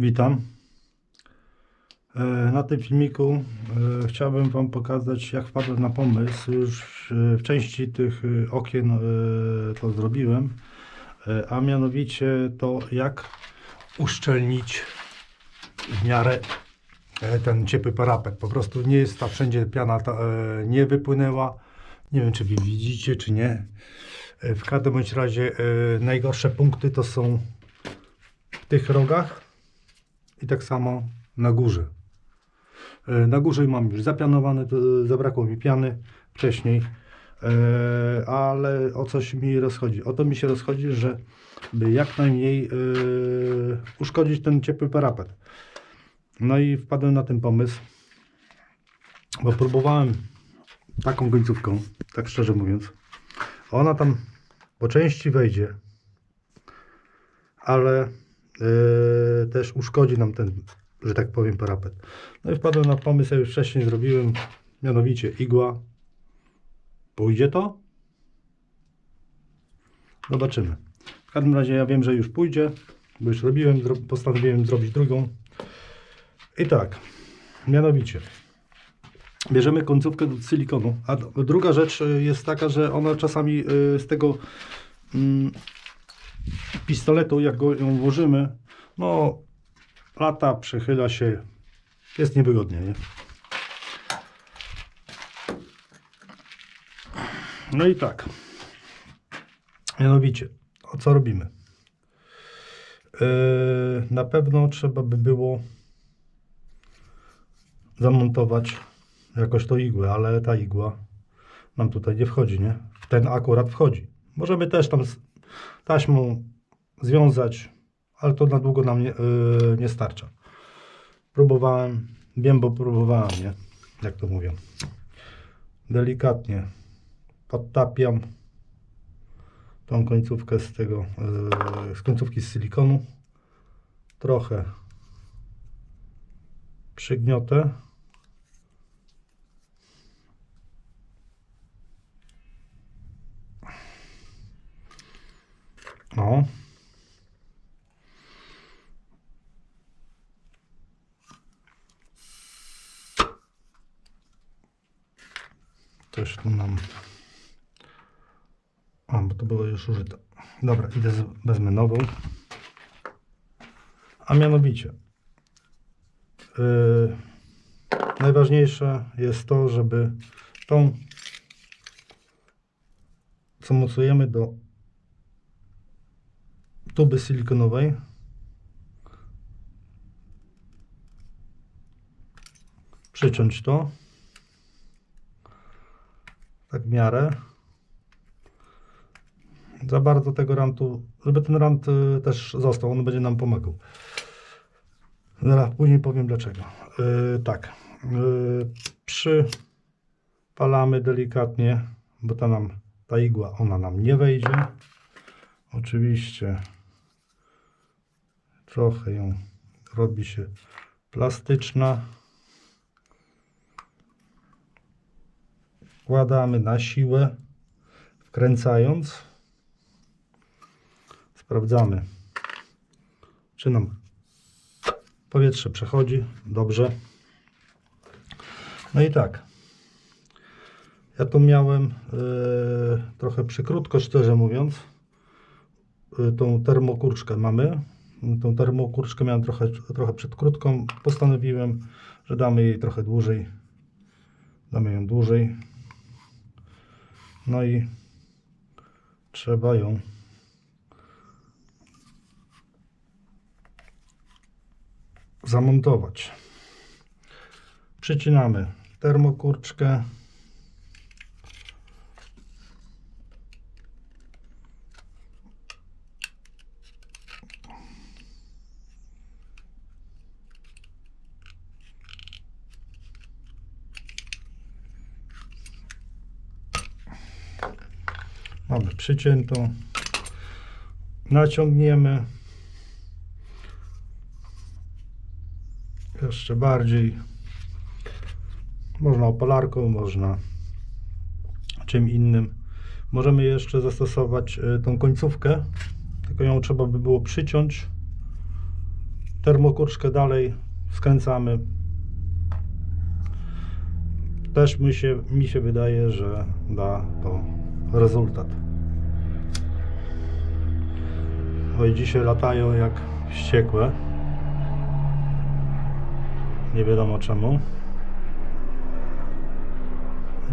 Witam. E, Na tym filmiku e, chciałbym Wam pokazać, jak wpadłem na pomysł. Już w części tych e, okien to zrobiłem, a mianowicie to, jak uszczelnić w miarę ten ciepły parapet. Po prostu nie jest ta wszędzie piana ta, nie wypłynęła. Nie wiem, czy Wy widzicie, czy nie. W każdym bądź razie najgorsze punkty to są w tych rogach i tak samo na górze. E, Na górze mam już zapianowane, zabrakło mi piany wcześniej, E, ale o coś mi rozchodzi. O to mi się rozchodzi, że by jak najmniej e, uszkodzić ten ciepły parapet. No i wpadłem na ten pomysł, bo próbowałem taką końcówką, tak szczerze mówiąc. Ona tam po części wejdzie, ale też uszkodzi nam ten, że tak powiem, parapet. No i wpadłem na pomysł, ja już wcześniej zrobiłem, mianowicie igła. Pójdzie to? Zobaczymy. W każdym razie ja wiem, że już pójdzie, bo już robiłem, postanowiłem zrobić drugą. I tak, mianowicie bierzemy końcówkę do silikonu, a druga rzecz y, jest taka, że ona czasami y, z tego mm, pistoletu, jak go ją włożymy, no lata, przechyla się, jest niewygodnie, nie? No i tak, mianowicie, o co robimy? Yy, na pewno trzeba by było zamontować jakoś to igłę, ale ta igła nam tutaj nie wchodzi, nie? W ten akurat wchodzi. Możemy też tam taśmą związać, ale to na długo nam nie, yy, nie starcza. Próbowałem, wiem, bo próbowałem, nie? Jak to mówią. Delikatnie podtapiam tą końcówkę z tego, yy, z końcówki z silikonu. Trochę przygniotę. O. Coś tu nam. O, bo to było już użyte. Dobra, idę, z- wezmę nową. A mianowicie. Yy, najważniejsze jest to, żeby tą, co mocujemy do tuby silikonowej. Przyciąć to. Tak w miarę. Za bardzo tego rantu, żeby ten rant y, też został, on będzie nam pomagał. Zaraz później powiem dlaczego. Yy, tak. Yy, przypalamy delikatnie, bo ta nam, ta igła, ona nam nie wejdzie. Oczywiście trochę ją robi się plastyczna. Wkładamy na siłę, wkręcając. Sprawdzamy, czy nam powietrze przechodzi dobrze. No i tak. Ja tu miałem e, trochę przykrótko, szczerze mówiąc y, tą termokurczkę mamy. Tą termokurczkę miałem trochę, trochę przed krótką. Postanowiłem, że damy jej trochę dłużej. Damy ją dłużej. No i trzeba ją zamontować. Przycinamy termokurczkę. Mamy przyciętą. Naciągniemy. Jeszcze bardziej. Można opalarką, można czym innym. Możemy jeszcze zastosować e, tą końcówkę, tylko ją trzeba by było przyciąć termokurczkę dalej skręcamy. Też mi się, mi się wydaje, że da to rezultat. Oj, dzisiaj latają jak wściekłe. Nie wiadomo czemu.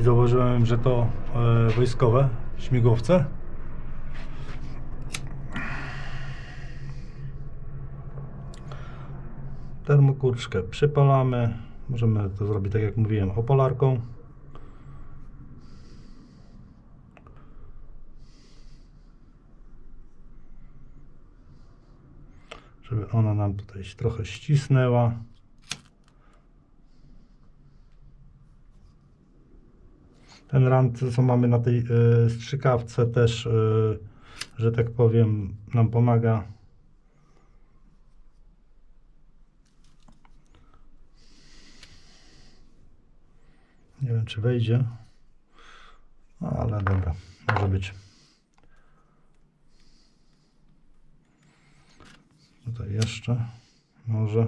I zauważyłem, że to e, wojskowe śmigłowce. Termokurczkę przypalamy. Możemy to zrobić tak jak mówiłem, opolarką. Ona nam tutaj się trochę ścisnęła. Ten rand, co mamy na tej y, strzykawce też, y, że tak powiem, nam pomaga. Nie wiem, czy wejdzie. Ale dobra, może być. Tutaj jeszcze, może.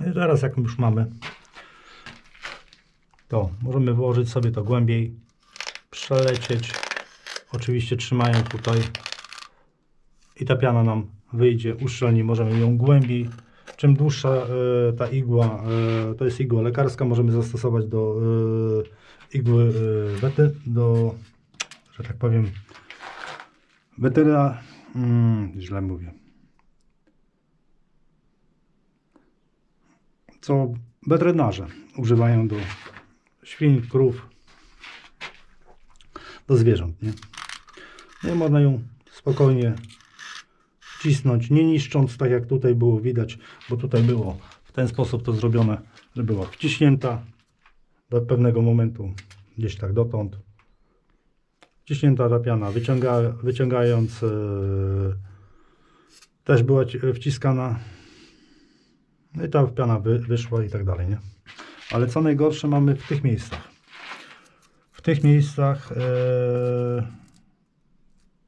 I teraz jak już mamy, to możemy włożyć sobie to głębiej, przelecieć, oczywiście trzymając tutaj i ta piana nam wyjdzie, uszczelni, możemy ją głębiej. Czym dłuższa e, ta igła, e, to jest igła lekarska, możemy zastosować do e, igły wety, do, że tak powiem, weteryna, mm, źle mówię, co weterynarze używają do świń, krów, do zwierząt, nie? No i można ją spokojnie wcisnąć, nie niszcząc, tak jak tutaj było widać, bo tutaj było w ten sposób to zrobione, że była wciśnięta do pewnego momentu, gdzieś tak dotąd. Wciśnięta ta piana, wyciąga, wyciągając, e, też była ci- wciskana. No i ta piana wy, wyszła i tak dalej, nie? Ale co najgorsze mamy w tych miejscach. W tych miejscach e,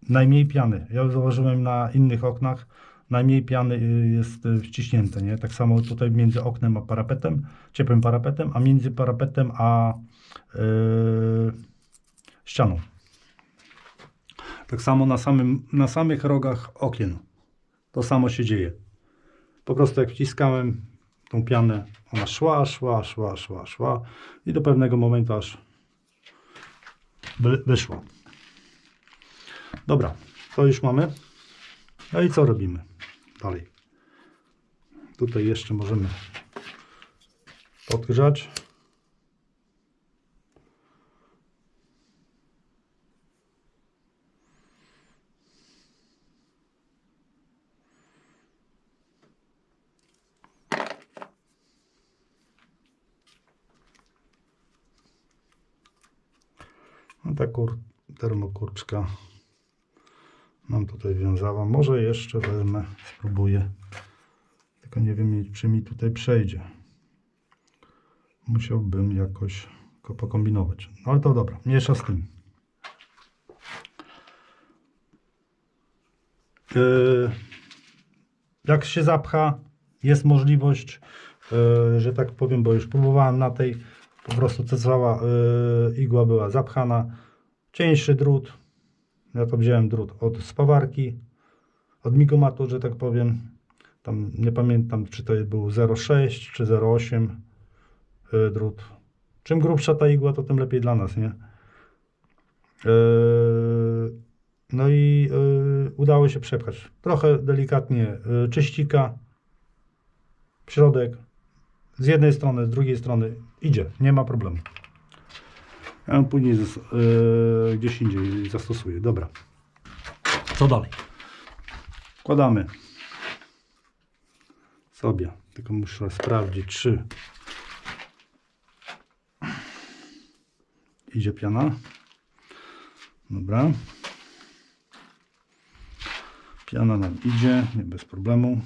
najmniej piany. Ja zauważyłem na innych oknach, najmniej piany y, jest y, wciśnięte, nie? Tak samo tutaj między oknem a parapetem, ciepłym parapetem, a między parapetem a yy, ścianą. Tak samo na, samym, na samych rogach okien. To samo się dzieje. Po prostu jak wciskałem tą pianę, ona szła, szła, szła, szła, szła i do pewnego momentu aż wy- wyszła. Dobra, to już mamy. No i co robimy dalej? Tutaj jeszcze możemy podgrzać. No ta kur, termokurczka tutaj wiązała. Może jeszcze wezmę, spróbuję. Tylko nie wiem, czy mi tutaj przejdzie. Musiałbym jakoś pokombinować. No ale to dobra, mniejsza z tym. Yy, jak się zapcha, jest możliwość, yy, że tak powiem, bo już próbowałem na tej, po prostu cała yy, igła była zapchana. Cieńszy drut, ja to wziąłem drut od spawarki, od migomatu, że tak powiem. Tam nie pamiętam, czy to był 0,6 czy 0,8 y, drut. Czym grubsza ta igła, to tym lepiej dla nas, nie? Yy, No i yy, udało się przepchać. Trochę delikatnie czyścika środek. Z jednej strony, z drugiej strony idzie, nie ma problemu. Ja ją później yy, gdzieś indziej zastosuję. Dobra. Co dalej? Wkładamy sobie. Tylko muszę sprawdzić, czy idzie piana. Dobra. Piana nam idzie, nie bez problemu.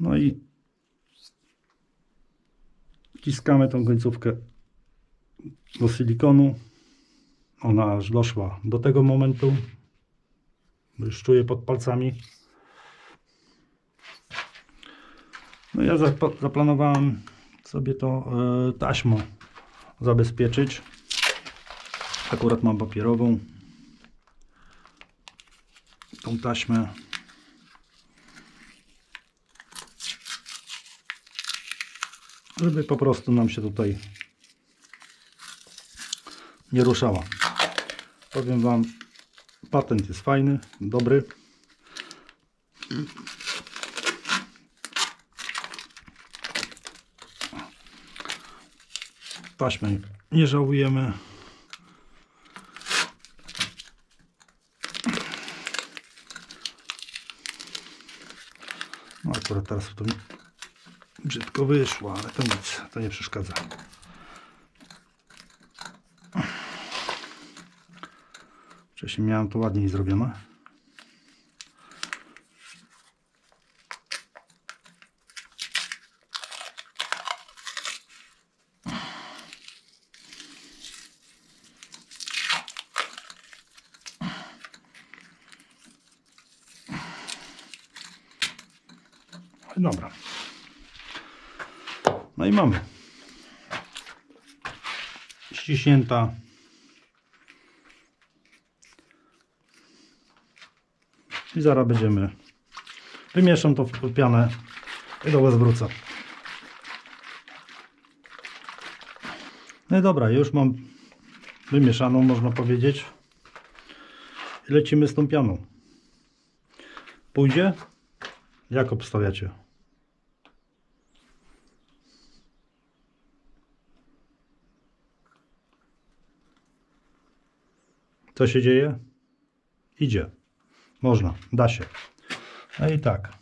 No i Wciskamy tą końcówkę do silikonu. Ona aż doszła do tego momentu. Już czuję pod palcami. No ja zap- zaplanowałem sobie to e, taśmą zabezpieczyć. Akurat mam papierową. Tą taśmę żeby po prostu nam się tutaj nie ruszała. Powiem Wam, patent jest fajny, dobry. Taśmy nie żałujemy. No akurat teraz to mi brzydko wyszło, ale to nic, to nie przeszkadza. Wcześniej miałem to ładniej zrobione. Dobra. No i mamy. Ściśnięta. I zaraz będziemy. Wymieszam to w pianę i do Was wrócę. No i dobra, już mam wymieszaną, można powiedzieć. I lecimy z tą pianą. Pójdzie? Jak obstawiacie? Co się dzieje? Idzie. Można, da się. No i tak.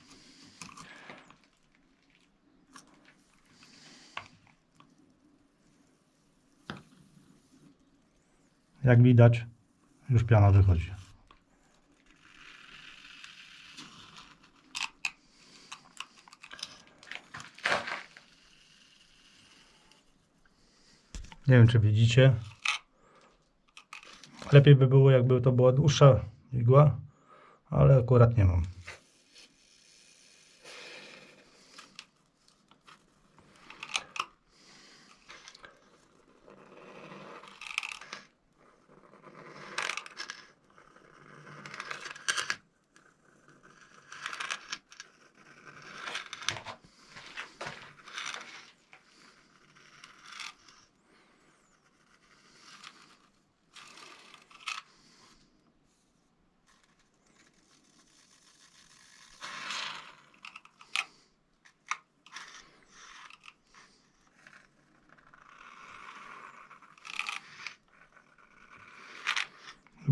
Jak widać, już piana wychodzi. Nie wiem, czy widzicie. Lepiej by było, jakby to była dłuższa igła, ale akurat nie mam.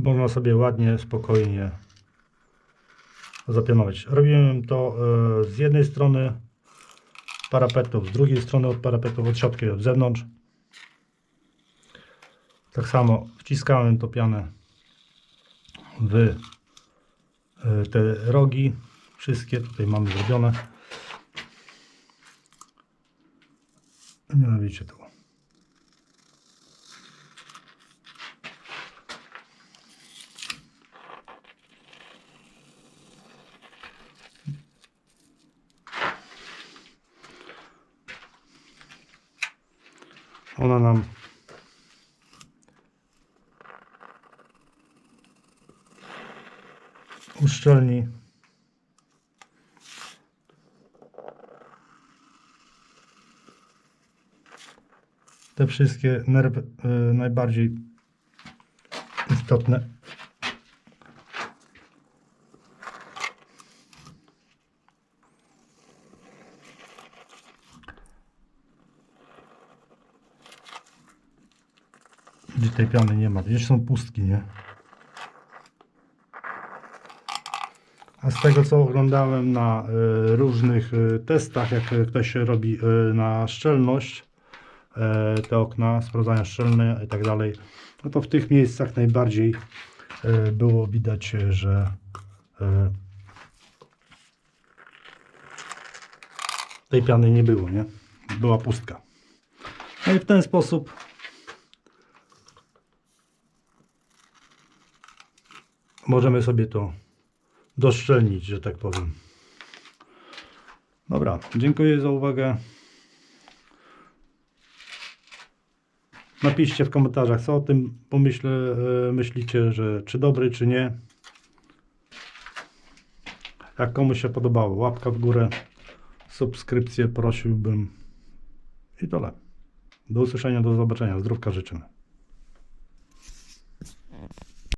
Można sobie ładnie, spokojnie zapianować. Robiłem to e, z jednej strony parapetów, z drugiej strony od parapetów, od środka, od zewnątrz. Tak samo wciskałem to pianę w e, te rogi. Wszystkie tutaj mamy zrobione. Mianowicie tu. Ona nam uszczelni te wszystkie nerwy y, najbardziej istotne. Tej piany nie ma, gdzieś są pustki, nie? A z tego co oglądałem na y, różnych y, testach, jak ktoś robi y, na szczelność y, te okna, sprawdzania szczelne i tak dalej, no to w tych miejscach najbardziej y, było widać, że y, tej piany nie było, nie? Była pustka. No i w ten sposób możemy sobie to doszczelnić, że tak powiem. Dobra, dziękuję za uwagę. Napiszcie w komentarzach, co o tym pomyślę, e, myślicie, że czy dobry, czy nie. Jak komuś się podobało, łapka w górę, subskrypcję prosiłbym. I tyle. Do usłyszenia, do zobaczenia. Zdrówka życzymy.